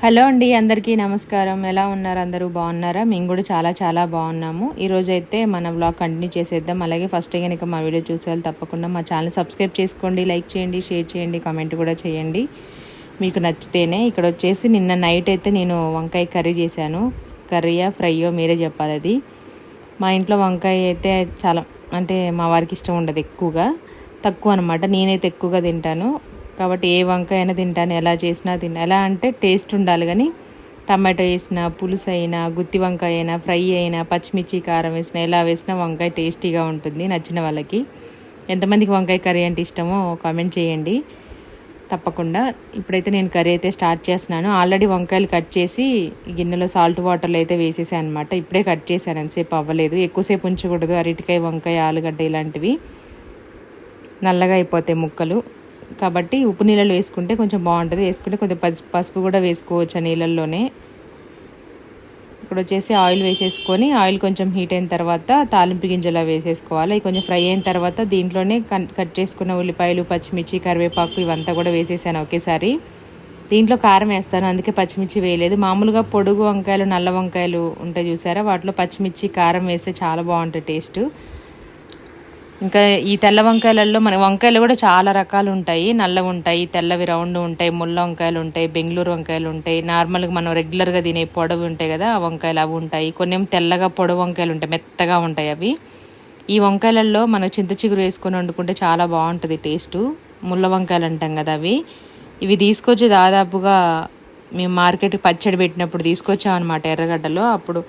Hello అండి అందరికీ నమస్కారం. ఎలా ఉన్నారు? అందరూ బాగున్నారా? మేము కూడా చాలా చాలా బాగున్నాము. ఈరోజు అయితే మన వ్లాగ్ కంటిన్యూ చేసేద్దాం. అలాగే ఫస్ట్ కనుక మా వీడియో చూసేవాళ్ళు తప్పకుండా మా ఛానల్ సబ్స్క్రైబ్ చేసుకోండి లైక్ చేయండి షేర్ చేయండి కామెంట్ కూడా చేయండి. మీకు నచ్చితేనే ఇక్కడ వచ్చేసి నిన్న నైట్ అయితే నేను వంకాయ కర్రీ చేశాను. కర్రీయా ఫ్రైయో మీరే చెప్పాలి అది. మా ఇంట్లో వంకాయ అయితే చాలా అంటే మా వారికి ఇష్టం ఉండదు ఎక్కువగా. తక్కువ అనమాట నేనైతే ఎక్కువగా తింటాను. కాబట్టి ఏ వంకాయ అయినా తింటాను ఎలా చేసినా తిన్నా ఎలా అంటే టేస్ట్ ఉండాలి కానీ టమాటో వేసినా పులుసు అయినా గుత్తి వంకాయ అయినా ఫ్రై అయినా పచ్చిమిర్చి కారం వేసినా ఎలా వేసినా వంకాయ టేస్టీగా ఉంటుంది నచ్చిన వాళ్ళకి. ఎంతమందికి వంకాయ కర్రీ అంటే ఇష్టమో కామెంట్ చేయండి. తప్పకుండా. ఇప్పుడైతే నేను కర్రీ అయితే స్టార్ట్ చేస్తున్నాను. ఆల్రెడీ వంకాయలు కట్ చేసి గిన్నెలో సాల్ట్ వాటర్లో అయితే వేసేసాను అనమాట ఇప్పుడే కట్ చేశాను. ఎంతసేపు అవ్వలేదు. ఎక్కువసేపు ఉంచకూడదు. అరటికాయ వంకాయ ఆలుగడ్డ ఇలాంటివి. నల్లగా అయిపోతాయి ముక్కలు. కాబట్టి ఉప్పు నీళ్ళలో వేసుకుంటే కొంచెం బాగుంటుంది. వేసుకుంటే కొంచెం పసుపు పసుపు కూడా వేసుకోవచ్చు ఆ నీళ్ళల్లోనే. ఇప్పుడు వచ్చేసి ఆయిల్ వేసేసుకొని ఆయిల్ కొంచెం హీట్ అయిన తర్వాత తాలింపు గింజలా వేసేసుకోవాలి. అవి కొంచెం ఫ్రై అయిన తర్వాత దీంట్లోనే కట్ చేసుకున్న ఉల్లిపాయలు పచ్చిమిర్చి కరివేపాకు ఇవంతా కూడా వేసేసాను ఒకేసారి. దీంట్లో కారం వేస్తాను అందుకే పచ్చిమిర్చి వేయలేదు. మామూలుగా పొడుగు వంకాయలు నల్ల వంకాయలు ఉంటాయి చూసారా? వాటిలో పచ్చిమిర్చి కారం వేస్తే చాలా బాగుంటుంది టేస్ట్. ఇంకా ఈ తెల్ల వంకాయలలో మన వంకాయలు కూడా చాలా రకాలు ఉంటాయి. నల్లవి ఉంటాయి తెల్లవి రౌండ్ ఉంటాయి ముళ్ళ వంకాయలు ఉంటాయి బెంగళూరు వంకాయలు ఉంటాయి. నార్మల్గా మనం రెగ్యులర్గా తినే పొడవు ఉంటాయి కదా ఆ వంకాయలు అవి ఉంటాయి. కొన్ని తెల్లగా పొడవు వంకాయలు ఉంటాయి మెత్తగా ఉంటాయి అవి. ఈ వంకాయలలో మనం చింత చిగురు వేసుకొని వండుకుంటే చాలా బాగుంటుంది టేస్టు. ముళ్ళ వంకాయలు అంటాం కదా అవి. ఇవి తీసుకొచ్చి దాదాపుగా మేము మార్కెట్కి పచ్చడి పెట్టినప్పుడు తీసుకొచ్చామన్నమాట ఎర్రగడ్డలో. అప్పుడు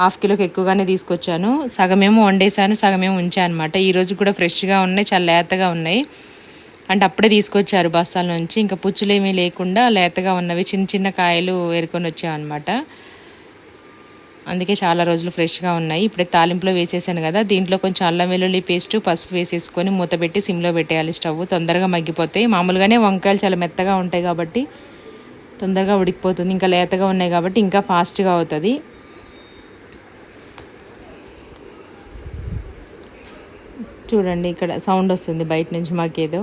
హాఫ్ కిలోకి ఎక్కువగానే తీసుకొచ్చాను. సగమేమో వండేసాను సగమేమో ఉంచాను అనమాట ఈరోజు కూడా ఫ్రెష్గా ఉన్నాయి చాలా లేతగా ఉన్నాయి. అంటే అప్పుడే తీసుకొచ్చారు బస్తాల నుంచి. ఇంకా పుచ్చులేమీ లేకుండా లేతగా ఉన్నవి చిన్న చిన్న కాయలు ఏరుకొని వచ్చామన్నమాట. అందుకే చాలా రోజులు ఫ్రెష్గా ఉన్నాయి. ఇప్పుడే తాలింపులో వేసేసాను కదా దీంట్లో కొంచెం అల్లం వెల్లుల్లి పేస్ట్ పసుపు వేసేసుకొని మూత పెట్టి సిమ్లో పెట్టేయాలి స్టవ్. తొందరగా మగ్గిపోతాయి. మామూలుగానే వంకాయలు చాలా మెత్తగా ఉంటాయి కాబట్టి తొందరగా ఉడికిపోతుంది. ఇంకా లేతగా ఉన్నాయి కాబట్టి ఇంకా ఫాస్ట్గా అవుతుంది. చూడండి ఇక్కడ సౌండ్ వస్తుంది బయట నుంచి మాకేదో.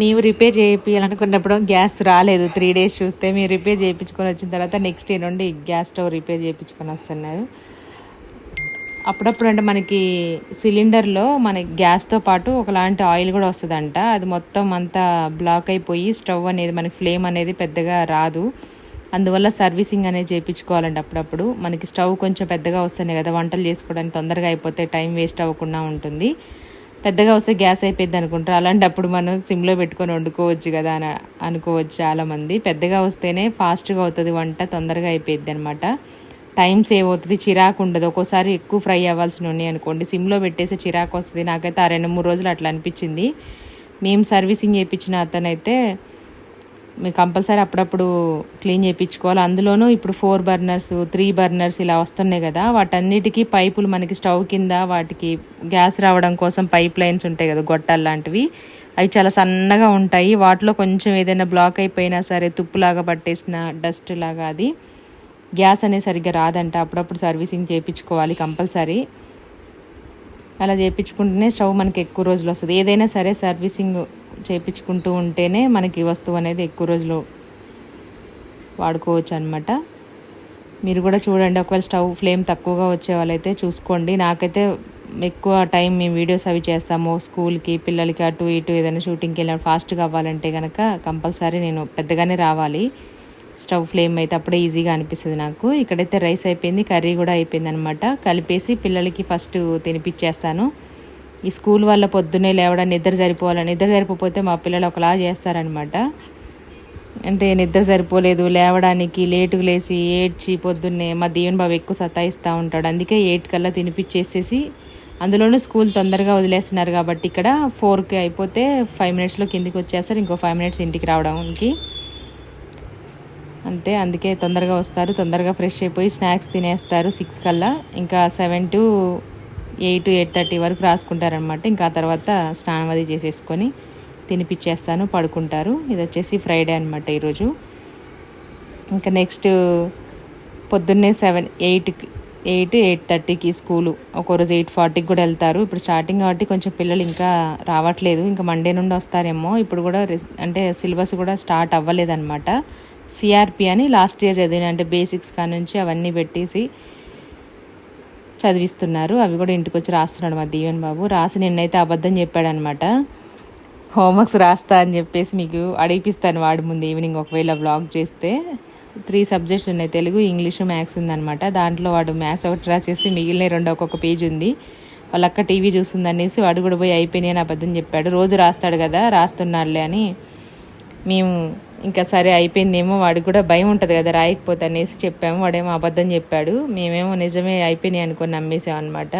మేము రిపేర్ చేయించాలనుకున్నప్పుడు గ్యాస్ రాలేదు. త్రీ డేస్ చూస్తే మేము రిపేర్ చేయించుకొని వచ్చిన తర్వాత నెక్స్ట్ డే నుండి గ్యాస్ స్టవ్ రిపేర్ చేయించుకొని వస్తున్నారు. అప్పుడప్పుడు అంటే మనకి సిలిండర్లో మన గ్యాస్తో పాటు ఒకలాంటి ఆయిల్ కూడా వస్తుందంట. అది మొత్తం అంతా బ్లాక్ అయిపోయి స్టవ్ అనేది మనకి ఫ్లేమ్ అనేది పెద్దగా రాదు. అందువల్ల సర్వీసింగ్ అనేది చేయించుకోవాలండి అప్పుడప్పుడు. మనకి స్టవ్ కొంచెం పెద్దగా వస్తేనే కదా వంటలు చేసుకోవడానికి తొందరగా అయిపోతే టైం వేస్ట్ అవ్వకుండా ఉంటుంది. పెద్దగా వస్తే గ్యాస్ అయిపోయింది అనుకుంటారు. అలాంటప్పుడు మనం సిమ్లో పెట్టుకొని వండుకోవచ్చు కదా అని అనుకోవచ్చు చాలామంది. పెద్దగా వస్తేనే ఫాస్ట్గా అవుతుంది వంట తొందరగా అయిపోయింది అనమాట టైం సేవ్ అవుతుంది చిరాకు ఉండదు. ఒక్కోసారి ఎక్కువ ఫ్రై అవ్వాల్సి ఉన్నాయి అనుకోండి. సిమ్లో పెట్టేసి చిరాకు వస్తుంది. నాకైతే ఆ రెండు మూడు రోజులు అట్లా అనిపించింది. మేము సర్వీసింగ్ చేయించిన అతనైతే మీరు కంపల్సరీ అప్పుడప్పుడు క్లీన్ చేయించుకోవాలి. అందులోనూ ఇప్పుడు ఫోర్ బర్నర్స్ త్రీ బర్నర్స్ ఇలా వస్తున్నాయి కదా. వాటన్నిటికీ పైపులు మనకి స్టవ్ కింద వాటికి గ్యాస్ రావడం కోసం పైప్ లైన్స్ ఉంటాయి కదా గొట్టాలు లాంటివి. అవి చాలా సన్నగా ఉంటాయి. వాటిలో కొంచెం ఏదైనా బ్లాక్ అయిపోయినా సరే తుప్పులాగా పట్టేసిన డస్ట్ లాగా అది గ్యాస్ అనేది సరిగ్గా రాదంట. అప్పుడప్పుడు సర్వీసింగ్ చేయించుకోవాలి కంపల్సరీ. అలా చేయించుకుంటేనే స్టవ్ మనకి ఎక్కువ రోజులు వస్తుంది. ఏదైనా సరే సర్వీసింగ్ చేయించుకుంటూ ఉంటేనే మనకి వస్తువు అనేది ఎక్కువ రోజులు వాడుకోవచ్చు అనమాట మీరు కూడా చూడండి ఒకవేళ స్టవ్ ఫ్లేమ్ తక్కువగా వచ్చే వాళ్ళైతే చూసుకోండి. నాకైతే ఎక్కువ టైం మేము వీడియోస్ అవి చేస్తాము. స్కూల్కి పిల్లలకి అటు ఇటు ఏదైనా షూటింగ్కి వెళ్ళిన ఫాస్ట్గా అవ్వాలంటే కనుక కంపల్సరీ నేను పెద్దగానే రావాలి. స్టవ్ ఫ్లేమ్ అయితే అప్పుడే ఈజీగా అనిపిస్తుంది నాకు. ఇక్కడైతే రైస్ అయిపోయింది కర్రీ కూడా అయిపోయింది అనమాట కలిపేసి పిల్లలకి ఫస్ట్ తినిపించేస్తాను ఈ స్కూల్ వల్ల పొద్దున్నే లేవడం నిద్ర సరిపోవాలని నిద్ర సరిపోతే మా పిల్లలు ఒకలా చేస్తారనమాట అంటే నిద్ర సరిపోలేదు లేవడానికి లేటుగా లేచి ఏడ్చి పొద్దున్నే మా దేవుని బాబు ఎక్కువ సతాయిస్తూ ఉంటాడు. అందుకే ఎయిట్ కల్లా తినిపించేసేసి అందులోనూ స్కూల్ తొందరగా వదిలేస్తున్నారు కాబట్టి ఇక్కడ ఫోర్కి అయిపోతే ఫైవ్ మినిట్స్లో కిందికి వచ్చేస్తారు ఇంకో ఫైవ్ మినిట్స్ ఇంటికి రావడానికి. అంతే అందుకే తొందరగా వస్తారు తొందరగా ఫ్రెష్ అయిపోయి స్నాక్స్ తినేస్తారు సిక్స్ కల్లా. ఇంకా seven to eight eight thirty వరకు రాసుకుంటారనమాట ఇంకా తర్వాత స్నానం అది చేసేసుకొని తినిపించేస్తాను పడుకుంటారు. ఇది వచ్చేసి ఫ్రైడే అనమాట ఈరోజు. ఇంకా నెక్స్ట్ పొద్దున్నే సెవెన్ ఎయిట్కి ఎయిట్ ఎయిట్ థర్టీకి స్కూలు. ఒక రోజు ఎయిట్ ఫార్టీకి కూడా వెళ్తారు. ఇప్పుడు స్టార్టింగ్ కాబట్టి కొంచెం పిల్లలు ఇంకా రావట్లేదు. ఇంకా మండే నుండి వస్తారేమో. ఇప్పుడు కూడా అంటే సిలబస్ కూడా స్టార్ట్ అవ్వలేదన్నమాట. సిఆర్పి అని లాస్ట్ ఇయర్ చదివిన అంటే బేసిక్స్ కానుంచి అవన్నీ పెట్టేసి చదివిస్తున్నారు. అవి కూడా ఇంటికి వచ్చి రాస్తున్నాడు మా దీవెన్ బాబు. రాసి నిన్నైతే అబద్ధం చెప్పాడనమాట. హోంవర్క్స్ రాస్తా అని చెప్పేసి మీకు అడిగిపిస్తాను వాడి ముందు ఈవినింగ్ ఒకవేళ బ్లాగ్ చేస్తే. త్రీ సబ్జెక్ట్స్ ఉన్నాయి. తెలుగు ఇంగ్లీష్ మ్యాథ్స్ ఉందన్నమాట. దాంట్లో వాడు మ్యాథ్స్ ఒకటి రాసేసి మిగిలిన రెండు ఒక్కొక్క పేజ్ ఉంది. వాళ్ళ అక్క టీవీ చూస్తుందనేసి వాడు కూడా పోయి అయిపోయినాయి అని అబద్ధం చెప్పాడు. రోజు రాస్తాడు కదా రాస్తున్నాడులే అని మేము ఇంకా సరే అయిపోయిందేమో వాడికి కూడా భయం ఉంటుంది కదా రాయకపోతే అనేసి చెప్పాము. వాడేమో అబద్ధం చెప్పాడు. మేమేమో నిజమే అయిపోయినాయి అనుకొని నమ్మేసాం అనమాట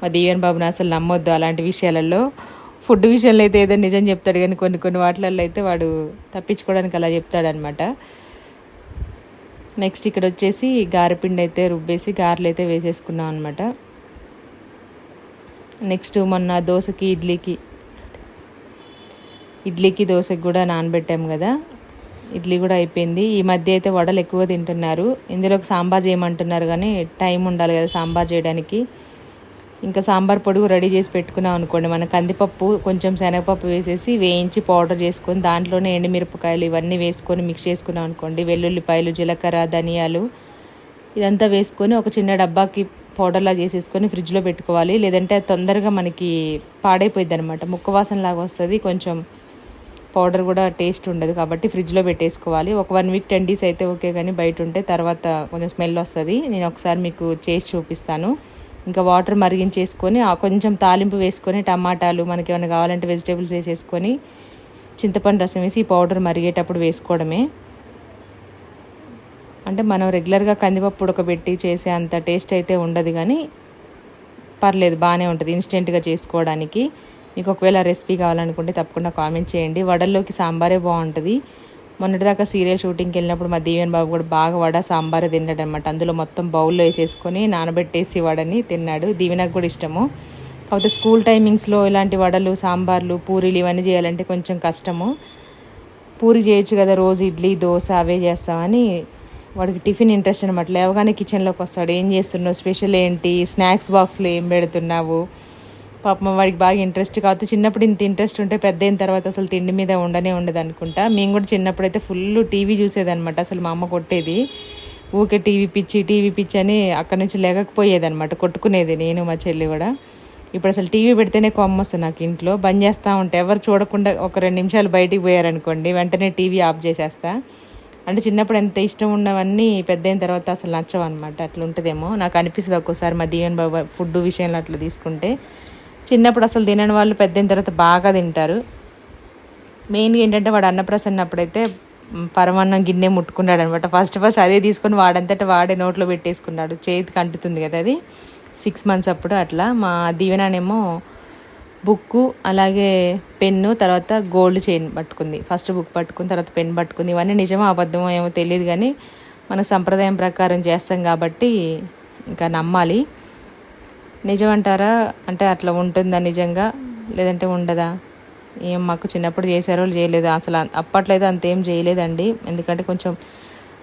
మా దీవెన్ బాబుని అసలు నమ్మొద్దు అలాంటి విషయాలలో. ఫుడ్ విషయంలో అయితే ఏదో నిజం చెప్తాడు కానీ కొన్ని కొన్ని వాటిలలో అయితే వాడు తప్పించుకోవడానికి అలా చెప్తాడనమాట నెక్స్ట్ ఇక్కడ వచ్చేసి గారెపిండి అయితే రుబ్బేసి గారెలు అయితే వేసేసుకున్నాం అనమాట నెక్స్ట్ మొన్న దోశకి ఇడ్లీకి ఇడ్లీకి దోశకి కూడా నానబెట్టాము కదా. ఇడ్లీ కూడా అయిపోయింది. ఈ మధ్య అయితే వడలు ఎక్కువ తింటున్నారు. ఇందులోకి సాంబార్ చేయమంటున్నారు కానీ టైం ఉండాలి కదా సాంబార్ చేయడానికి. ఇంకా సాంబార్ పొడుగు రెడీ చేసి పెట్టుకున్నాం అనుకోండి. మన కందిపప్పు కొంచెం శనగపప్పు వేసేసి వేయించి పౌడర్ చేసుకొని దాంట్లోనే ఎండుమిరపకాయలు ఇవన్నీ వేసుకొని మిక్స్ చేసుకున్నాం అనుకోండి. వెల్లుల్లిపాయలు జీలకర్ర ధనియాలు ఇదంతా వేసుకొని ఒక చిన్న డబ్బాకి పౌడర్లా చేసేసుకొని ఫ్రిడ్జ్లో పెట్టుకోవాలి. లేదంటే తొందరగా మనకి పాడైపోయింది అనమాట ముక్క వాసన లాగా వస్తుంది. కొంచెం పౌడర్ కూడా టేస్ట్ ఉండదు కాబట్టి ఫ్రిడ్జ్లో పెట్టేసుకోవాలి. ఒక వన్ వీక్ టెన్ డేస్ అయితే ఓకే కానీ బయట ఉంటే తర్వాత కొంచెం స్మెల్ వస్తుంది. నేను ఒకసారి మీకు చేసి చూపిస్తాను. ఇంకా వాటర్ మరిగించేసుకొని ఆ కొంచెం తాలింపు వేసుకొని టమాటాలు మనకి ఏమైనా కావాలంటే వెజిటేబుల్స్ వేసేసుకొని చింతపండు రసం వేసి ఈ పౌడర్ మరిగేటప్పుడు వేసుకోవడమే. అంటే మనం రెగ్యులర్గా కందిపప్పు ఉడకబెట్టి చేసే అంత టేస్ట్ అయితే ఉండదు కానీ పర్లేదు బాగానే ఉంటుంది ఇన్స్టెంట్గా చేసుకోవడానికి. మీకు ఒకవేళ రెసిపీ కావాలనుకుంటే తప్పకుండా కామెంట్ చేయండి. వడల్లోకి సాంబారే బాగుంటుంది. మొన్నటిదాకా సీరియల్ షూటింగ్కి వెళ్ళినప్పుడు మా దీవెన్ బాబు కూడా బాగా వడ సాంబారే తిన్నాడు అనమాట అందులో మొత్తం బౌల్లో వేసేసుకొని నానబెట్టేసి వడని తిన్నాడు. దీవెనకు కూడా ఇష్టము. కాకపోతే స్కూల్ టైమింగ్స్లో ఇలాంటి వడలు సాంబార్లు పూరీలు ఇవన్నీ చేయాలంటే కొంచెం కష్టము. పూరి చేయొచ్చు కదా రోజు ఇడ్లీ దోశ అవే చేస్తామని వాడికి టిఫిన్ ఇంట్రెస్ట్ అనమాట లేవగానే కిచెన్లోకి వస్తాడు. ఏం చేస్తున్నావు? స్పెషల్ ఏంటి? స్నాక్స్ బాక్స్లో ఏం పెడుతున్నావు? పాపం వాడికి బాగా ఇంట్రెస్ట్ కాకపోతే చిన్నప్పుడు ఇంత ఇంట్రెస్ట్ ఉంటే పెద్ద అయిన తర్వాత అసలు తిండి మీద ఉండనే ఉండదు అనుకుంటా. మేము కూడా చిన్నప్పుడు అయితే ఫుల్ టీవీ చూసేదనమాట అసలు మా అమ్మ కొట్టేది. ఊకే టీవీ పిచ్చి టీవీ పిచ్చి అని అక్కడ నుంచి లేకపోయేదనమాట కొట్టుకునేది నేను మా చెల్లి కూడా. ఇప్పుడు అసలు టీవీ పెడితేనే కొమ్మ వస్తుంది నాకు ఇంట్లో. బంద్ చేస్తూ ఉంటే ఎవరు చూడకుండా ఒక రెండు నిమిషాలు బయటికి పోయారనుకోండి వెంటనే టీవీ ఆఫ్ చేసేస్తా. అంటే చిన్నప్పుడు ఎంత ఇష్టం ఉన్నవన్నీ పెద్ద అయిన తర్వాత అసలు నచ్చవు అనమాట అట్లా ఉంటుందేమో నాకు అనిపిస్తుంది ఒక్కోసారి మా దీవెన్ బాబా ఫుడ్ విషయంలో అట్లా తీసుకుంటే. చిన్నప్పుడు అసలు తినని వాళ్ళు పెద్దయిన తర్వాత బాగా తింటారు. మెయిన్గా ఏంటంటే వాడు అన్నప్రసన్న అప్పుడైతే పరమాన్నం గిన్నె ముట్టుకున్నాడు అనమాట ఫస్ట్ ఫస్ట్ అదే తీసుకొని వాడంతట వాడే నోట్లో పెట్టేసుకున్నాడు. చేతికి అంటుతుంది కదా అది. సిక్స్ మంత్స్ అప్పుడు అట్లా మా దీవెననేమో బుక్కు అలాగే పెన్ను తర్వాత గోల్డ్ చైన్ పట్టుకుంది. ఫస్ట్ బుక్ పట్టుకుని తర్వాత పెన్ పట్టుకుంది. ఇవన్నీ నిజమో అబద్ధమో ఏమో తెలియదు కానీ మన సంప్రదాయం ప్రకారం చేస్తాం కాబట్టి ఇంకా నమ్మాలి. నిజం అంటారా అంటే అట్లా ఉంటుందా నిజంగా? లేదంటే ఉండదా? ఏం మాకు చిన్నప్పుడు చేశారో చేయలేదు. అసలు అప్పట్లో అయితే అంతేం చేయలేదండి. ఎందుకంటే కొంచెం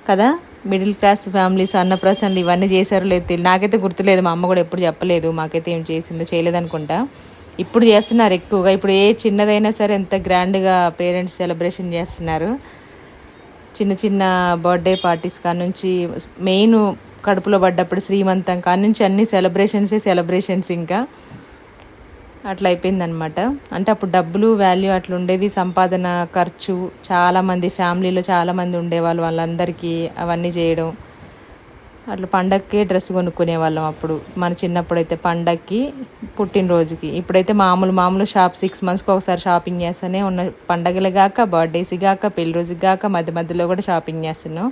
కదా మిడిల్ క్లాస్ ఫ్యామిలీస్ అన్నప్రాసనలు ఇవన్నీ చేశారో లేదు తెలియదు నాకైతే గుర్తులేదు. మా అమ్మ కూడా ఎప్పుడు చెప్పలేదు మాకైతే ఏం చేసిందో చేయలేదు అనుకుంటా ఇప్పుడు చేస్తున్నారు ఎక్కువగా. ఇప్పుడు ఏ చిన్నదైనా సరే ఎంత గ్రాండ్గా పేరెంట్స్ సెలబ్రేషన్ చేస్తున్నారు. చిన్న చిన్న బర్త్డే పార్టీస్ కాడ నుంచి మెయిన్ కడుపులో పడ్డప్పుడు శ్రీమంతం కాడ నుంచి అన్ని సెలబ్రేషన్సే సెలబ్రేషన్స్ ఇంకా. అట్లా అయిపోయిందనమాట అంటే అప్పుడు డబ్బులు వాల్యూ అట్లా ఉండేది సంపాదన ఖర్చు చాలామంది ఫ్యామిలీలో చాలామంది ఉండేవాళ్ళు వాళ్ళందరికీ అవన్నీ చేయడం. అట్లా పండక్కి డ్రెస్ కొనుక్కునే వాళ్ళం అప్పుడు. మన చిన్నప్పుడు అయితే పండక్కి పుట్టినరోజుకి. ఇప్పుడైతే మామూలు మామూలు షాప్ సిక్స్ మంత్స్కి ఒకసారి షాపింగ్ చేస్తూనే ఉన్న పండగలు కాక బర్త్డేస్ కాక పెళ్ళి రోజుకి కాక మధ్య మధ్యలో కూడా షాపింగ్ చేస్తున్నాం.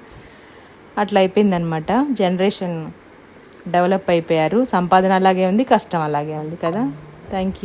అట్లా అయిపోయిందనమాట జనరేషన్ డెవలప్ అయిపోయారు. సంపాదన అలాగే ఉంది కష్టం అలాగే ఉంది కదా. Thank you